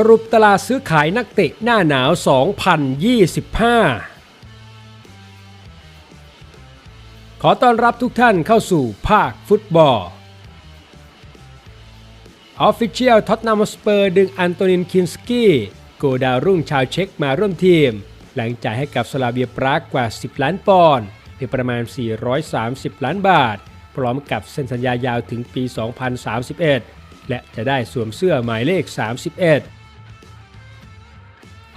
สรุปตลาดซื้อขายนักเตะหน้าหนาว 2025 ขอต้อนรับทุกท่านเข้าสู่ภาคฟุตบอลออฟฟิเชียลท็อตนามสเปอร์ดึงอันโตนินคินสกี้โกดาวรุ่งชาวเช็กมาร่วมทีม หลังจ่ายให้กับสลาเบียปรากกว่า 10 ล้านปอนด์หรือประมาณ 430 ล้านบาท พร้อมกับเซ็นสัญญายาวถึงปี 2031 และจะได้สวมเสื้อหมายเลข 31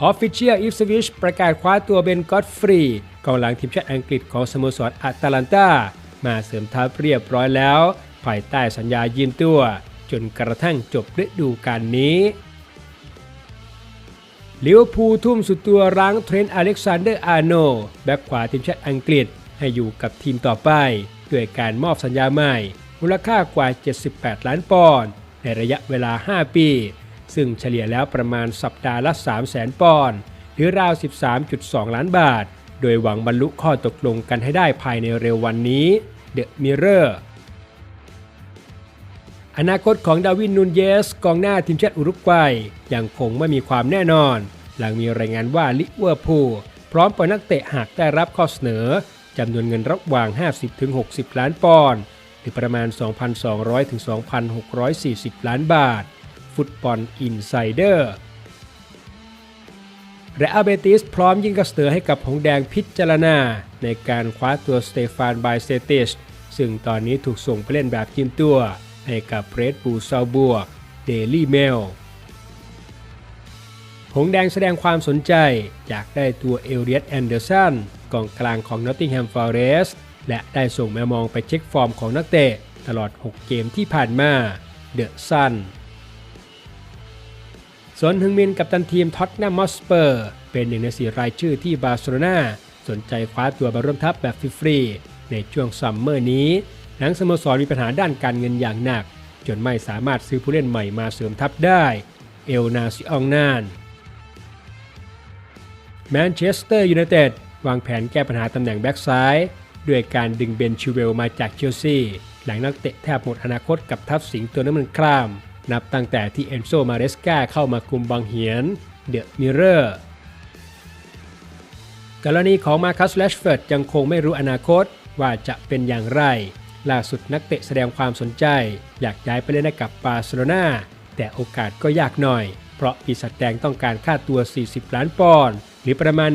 ออฟฟิเชียลอีฟสวิชประกาศคว้าตัวเบนก็อตฟรีกองหลังทีมชาติอังกฤษของสโมสรอัตแลนตามาเสริมทัพเรียบร้อยแล้ว ภายใต้สัญญายืมตัว จนกระทั่งจบฤดูกาลนี้ลิเวอร์พูลทุ่มสุดตัวรั้งเทรนต์อเล็กซานเดอร์อาร์โนแบ็กขวาทีมชาติอังกฤษให้อยู่กับทีมต่อไป ด้วยการมอบสัญญาใหม่ มูลค่ากว่า 78 ล้านปอนด์ในระยะเวลา 5 ปี ซึ่งเฉลี่ยแล้วประมาณสัปดาห์ละ 3 0 0 0 0 0ปอนด์หรือราว 13.2 ล้านบาท โดยหวังบรรลุข้อตกลงกันให้ได้ภายในเร็ววันนี้เดอะมิเรอร์อนาคตของดาวินนูนเยส กองหน้าทีมชาติอุรุกวัยยังคงไม่มีความแน่นอน หลังมีรายงานว่าลิเวอร์พูลพร้อมปล่อยนักเตะหากได้รับข้อเสนอจำนวนเงินระหว่าง 50-60 ล้านปอนด์หรือประมาณ 2,200-2,640 ล้านบาท ฟุตบอลอินไซเดอร์และอาเบติสพร้อมยิงกระเสนอให้กับหงแดงพิจารณา ในการคว้าตัวสเตฟานไบเซติชซึ่งตอนนี้ถูกส่งไปเล่นแบบทีมตัว ให้กับเรดบูซาบวกเดลี่เมลหงแดงแสดงความสนใจ อยากได้ตัวเอลเลียตแอนเดอร์สันกองกลางของนอตติงแฮมฟอเรสและได้ส่งแมวมองไปเช็คฟอร์มของนักเตะ ตลอด 6 เกมที่ผ่านมาเดอะซัน ส่วนฮึงมินกับตันทีมท็อตแนมมอสเปอร์ เป็นหนึ่งในสี่รายชื่อที่บาร์เซโลนาสนใจคว้าตัวมาร่วมทัพแบบฟรีๆในช่วงซัมเมอร์นี้ หลังสโมสรมีปัญหาด้านการเงินอย่างหนัก จนไม่สามารถซื้อผู้เล่นใหม่มาเสริมทัพได้ เอลนาซิอองนานแมนเชสเตอร์ยูไนเต็ดวางแผนแก้ปัญหาตำแหน่งแบ็กซ้ายด้วยการดึงเบนชิเวลมาจากเชลซีหลังนักเตะแทบหมดอนาคตกับทัพสิงตัวน้ำมันคราม นับตั้งแต่ที่เอนโซมาเรสกาเข้ามาคุมบางเหียนเดอะมิเรอร์กรณีของมาคัสแลชเฟิร์ดยังคงไม่รู้อนาคตว่าจะเป็นอย่างไร ล่าสุดนักเตะแสดงความสนใจ อยากย้ายไปเล่นกับบาร์เซโลนาแต่โอกาสก็ยากหน่อย เพราะปีศาจแดงต้องการค่าตัว 40 ล้านปอนด์หรือประมาณ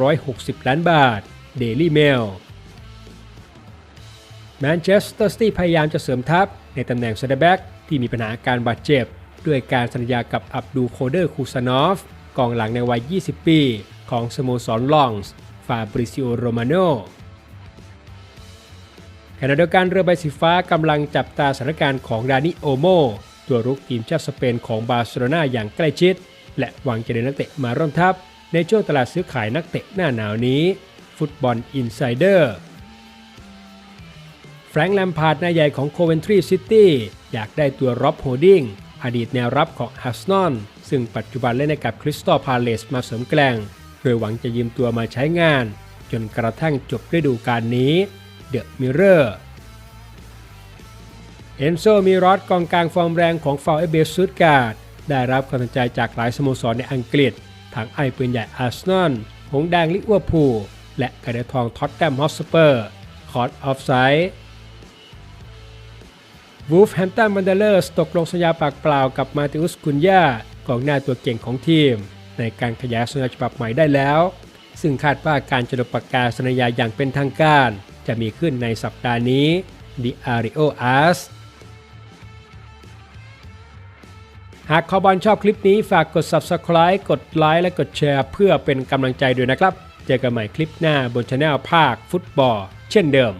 1,760 ล้านบาท Daily Mail แมนเชสเตอร์ซิตี้พยายามจะเสริมทัพในตำแหน่งเซนเตอร์แบ็ก ที่มีปัญหาการบาดเจ็บ ด้วยการสัญญากับอับดูโคเดอร์คูซานอฟกองหลังในวัย 20 ปี ของสโมสรลองส์ฟาบริซิโอโรมาโนขณะเดียวกันเรือใบสีฟ้ากำลังจับตาสถานการณ์ของดานิโอโมตัวรุกทีมชาติสเปนของบาร์เซโลนาอย่างใกล้ชิด และหวังจะได้นักเตะมาร่วมทัพ ในช่วงตลาดซื้อขายนักเตะหน้าหนาวนี้ ฟุตบอลอินไซเดอร์ แฟรงค์แลมพาร์ดนายใหญ่ของโคเวนทรีซิตี้อยากได้ตัวร็อบโฮดิงอดีตแนวรับของอาร์เซนอลซึ่งปัจจุบันเล่นให้กับคริสตัลพาเลสมาเสริมแกลงโดยหวังจะยืมตัวมาใช้งาน จนกระทั่งจบฤดูกาลนี้เดอะมิเรอร์เอนโซมีรอดกองกลางฟอร์มแรงของฟาวเอเบสซูดการ์ดได้รับความสนใจจากหลายสโมสรในอังกฤษทั้งไอปืนใหญ่อาร์เซนอลหงแดงลิเวอร์พูลและกระเดทองท็อตแนมฮอสเปอร์คอร์ดออฟไซด์ วูฟแฮมตันวันเดเลอร์ตกลงสัญญาปากเปล่ากับมาติอุสกุนยากองหน้าตัวเก่งของทีม ในการขยายสัญญาฉบับใหม่ได้แล้ว ซึ่งคาดว่าการจะลงปากกาสัญญาอย่างเป็นทางการ จะมีขึ้นในสัปดาห์นี้ The Ario As หากคอบอลชอบคลิปนี้ฝากกด Subscribe กดไลค์และกดแชร์เพื่อเป็นกำลังใจด้วยนะครับ เจอกันใหม่คลิปหน้าบนช anel ภาคฟุตบอล เช่นเดิม